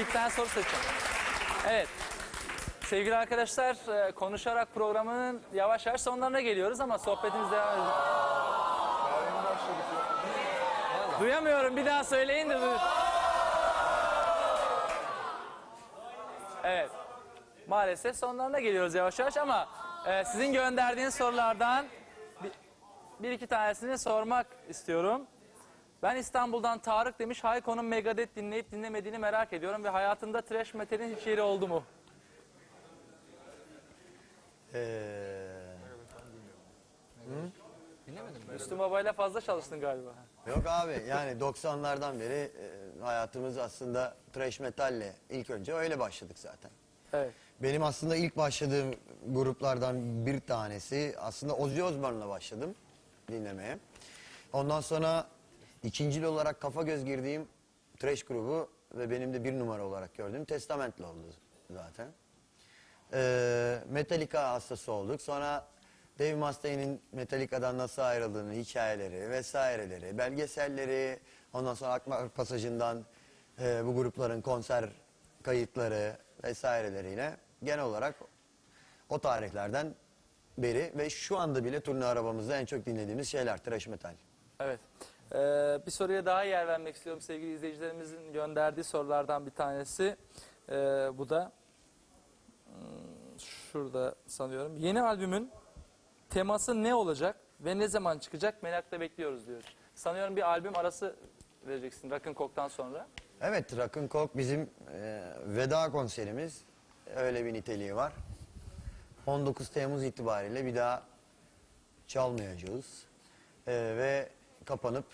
İki tane soru seçeceğim. Evet. Sevgili arkadaşlar, e, konuşarak programının yavaş yavaş sonlarına geliyoruz ama sohbetimiz devam ediyor. Duyamıyorum, bir daha söyleyin de Evet. Maalesef sonlarına geliyoruz yavaş yavaş ama e, sizin gönderdiğiniz sorulardan bir, bir iki tanesini sormak istiyorum. Ben İstanbul'dan Tarık demiş Hayko'nun Megadeth dinleyip dinlemediğini merak ediyorum ve hayatında trash metalin hiç yeri oldu mu? Ee, Müslüm Baba'yla fazla çalıştın galiba. yok abi yani 90'lardan beri e, hayatımız aslında thrash metalle ilk önce öyle başladık zaten. Evet. Benim aslında ilk başladığım gruplardan bir tanesi aslında Ozzy Osbourne'la başladım dinlemeye. Ondan sonra ikincil olarak kafa göz girdiğim thrash grubu ve benim de bir numara olarak gördüğüm Testament'le oldu zaten. Ee, Metallica hastası olduk. Sonra Dave Mustaine'in Metallica'dan nasıl ayrıldığını, hikayeleri vesaireleri, belgeselleri, ondan sonra Akmar Pasajı'ndan e, bu grupların konser kayıtları vesaireleriyle genel olarak o tarihlerden beri ve şu anda bile turne arabamızda en çok dinlediğimiz şeyler thrash metal. Evet. Ee, bir soruya daha yer vermek istiyorum sevgili izleyicilerimizin gönderdiği sorulardan bir tanesi. Ee, bu da hmm, şurada sanıyorum. Yeni albümün teması ne olacak ve ne zaman çıkacak merakla bekliyoruz diyor. Sanıyorum bir albüm arası vereceksin Rock'n Coke'tan sonra. Evet, Rock'n Coke bizim e, veda konserimiz. Öyle bir niteliği var. 19 Temmuz itibariyle bir daha çalmayacağız. E, ve kapanıp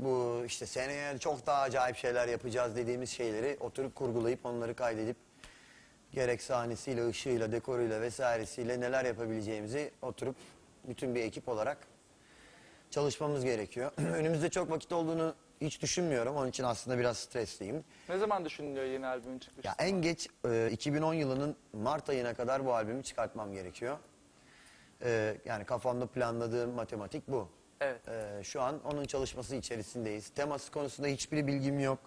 bu işte seneye çok daha acayip şeyler yapacağız dediğimiz şeyleri oturup kurgulayıp onları kaydedip gerek sahnesiyle, ışığıyla, dekoruyla vesairesiyle neler yapabileceğimizi oturup bütün bir ekip olarak çalışmamız gerekiyor. Önümüzde çok vakit olduğunu hiç düşünmüyorum. Onun için aslında biraz stresliyim. Ne zaman düşünülüyor yeni albümün çıkışı? Ya en geç e, 2010 yılının Mart ayına kadar bu albümü çıkartmam gerekiyor. E, yani kafamda planladığım matematik bu. Evet. E, şu an onun çalışması içerisindeyiz. Teması konusunda hiçbir bilgim yok.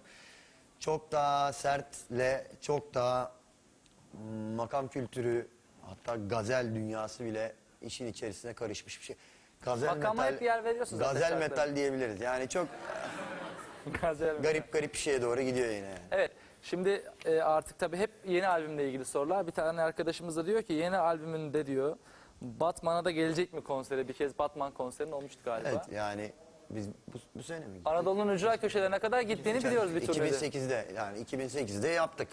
Çok daha sertle, çok daha mm, makam kültürü, hatta gazel dünyası bile işin içerisine karışmış bir şey. Gazel Makama hep yer veriyorsun zaten Gazel metal diyebiliriz. Yani çok Gazel garip garip bir şeye doğru gidiyor yine. Evet. Şimdi e, artık tabii hep yeni albümle ilgili sorular. Bir tane arkadaşımız da diyor ki yeni albümünde diyor Batman'a da gelecek mi konsere? Bir kez Batman konserinin olmuştu galiba. Evet yani biz bu, bu sene mi? gittik? Anadolu'nun ücra köşelerine kadar gittiğini biliyoruz bir turnede. 2008'de yani 2008'de yaptık.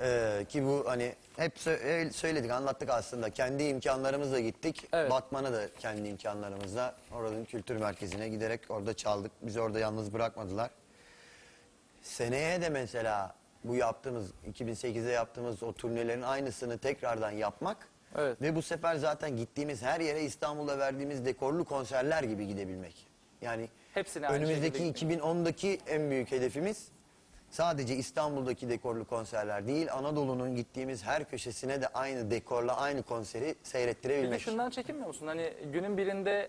Ee, ki bu hani hep sö- öyle söyledik anlattık aslında kendi imkanlarımızla gittik. Evet. Batman'a da kendi imkanlarımızla oranın kültür merkezine giderek orada çaldık. Bizi orada yalnız bırakmadılar. Seneye de mesela bu yaptığımız 2008'de yaptığımız o turnelerin aynısını tekrardan yapmak Evet. ve bu sefer zaten gittiğimiz her yere İstanbul'da verdiğimiz dekorlu konserler gibi gidebilmek. Yani Hepsine aynı önümüzdeki şekilde 2010'daki en büyük hedefimiz sadece İstanbul'daki dekorlu konserler değil, Anadolu'nun gittiğimiz her köşesine de aynı dekorla aynı konseri seyrettirebilmek. şundan çekinmiyor musun? Hani günün birinde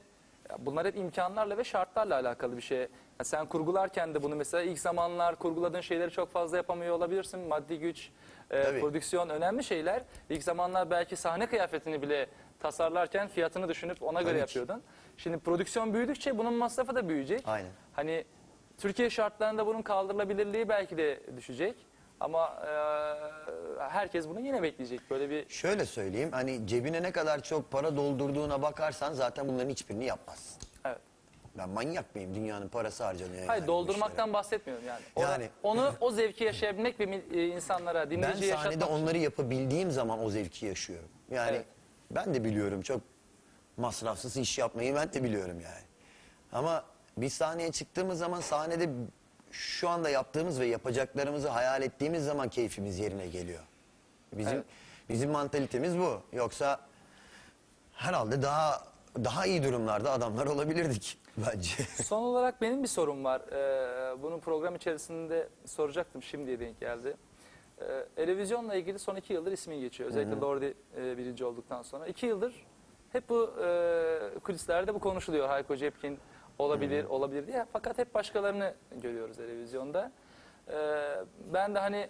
bunlar hep imkanlarla ve şartlarla alakalı bir şey. Ya sen kurgularken de bunu mesela ilk zamanlar kurguladığın şeyleri çok fazla yapamıyor olabilirsin. Maddi güç, e, Tabii. prodüksiyon önemli şeyler. İlk zamanlar belki sahne kıyafetini bile tasarlarken fiyatını düşünüp ona göre Tabii ki. yapıyordun. Şimdi prodüksiyon büyüdükçe bunun masrafı da büyüyecek. Aynen. Hani Türkiye şartlarında bunun kaldırılabilirliği belki de düşecek. Ama e, herkes bunu yine bekleyecek. Böyle bir Şöyle söyleyeyim, hani cebine ne kadar çok para doldurduğuna bakarsan zaten bunların hiçbirini yapmazsın. evet. Ben manyak mıyım? Dünyanın parası harcanıyor. Hayır bu doldurmaktan bahsetmiyorum yani. Ona- Yani- onu o zevki yaşayabilmek ve mil- e, insanlara, işlere. Ben dinleyiciye sahnede yaşatmak. onları yapabildiğim zaman o zevki yaşıyorum. Yani Evet. ben de biliyorum çok masrafsız iş yapmayı ben de biliyorum yani. Ama bir sahneye çıktığımız zaman sahnede şu anda yaptığımız ve yapacaklarımızı hayal ettiğimiz zaman keyfimiz yerine geliyor. Bizim Evet. bizim mantalitemiz bu. Yoksa herhalde daha daha iyi durumlarda adamlar olabilirdik bence. Son olarak benim bir sorum var. Ee, bunu program içerisinde soracaktım. Şimdiye denk geldi. Ee, Eurovision'la ilgili son iki yıldır ismin geçiyor. Özellikle Lordi e, birinci olduktan sonra. iki yıldır hep bu e, kulislerde bu konuşuluyor. Hayko Cepkin olabilir, olabilir diye. Fakat hep başkalarını görüyoruz Eurovision'da. Ee, ben de hani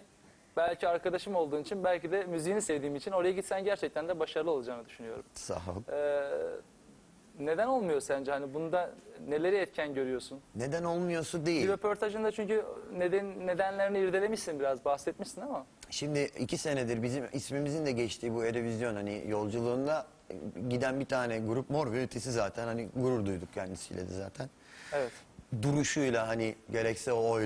belki arkadaşım olduğun için belki de müziğini sevdiğim için oraya gitsen gerçekten de başarılı olacağını düşünüyorum. Sağ ol. Ee, neden olmuyor sence? Hani bunda neleri etken görüyorsun? Neden olmuyorsa Bir değil. röportajında çünkü neden nedenlerini irdelemişsin biraz, bahsetmişsin ama. Şimdi iki senedir bizim ismimizin de geçtiği bu Erevizyon hani yolculuğunda giden bir tane grup Mor ve Ötesi zaten hani gurur duyduk kendisiyle de zaten. Evet. Duruşuyla hani gerekse o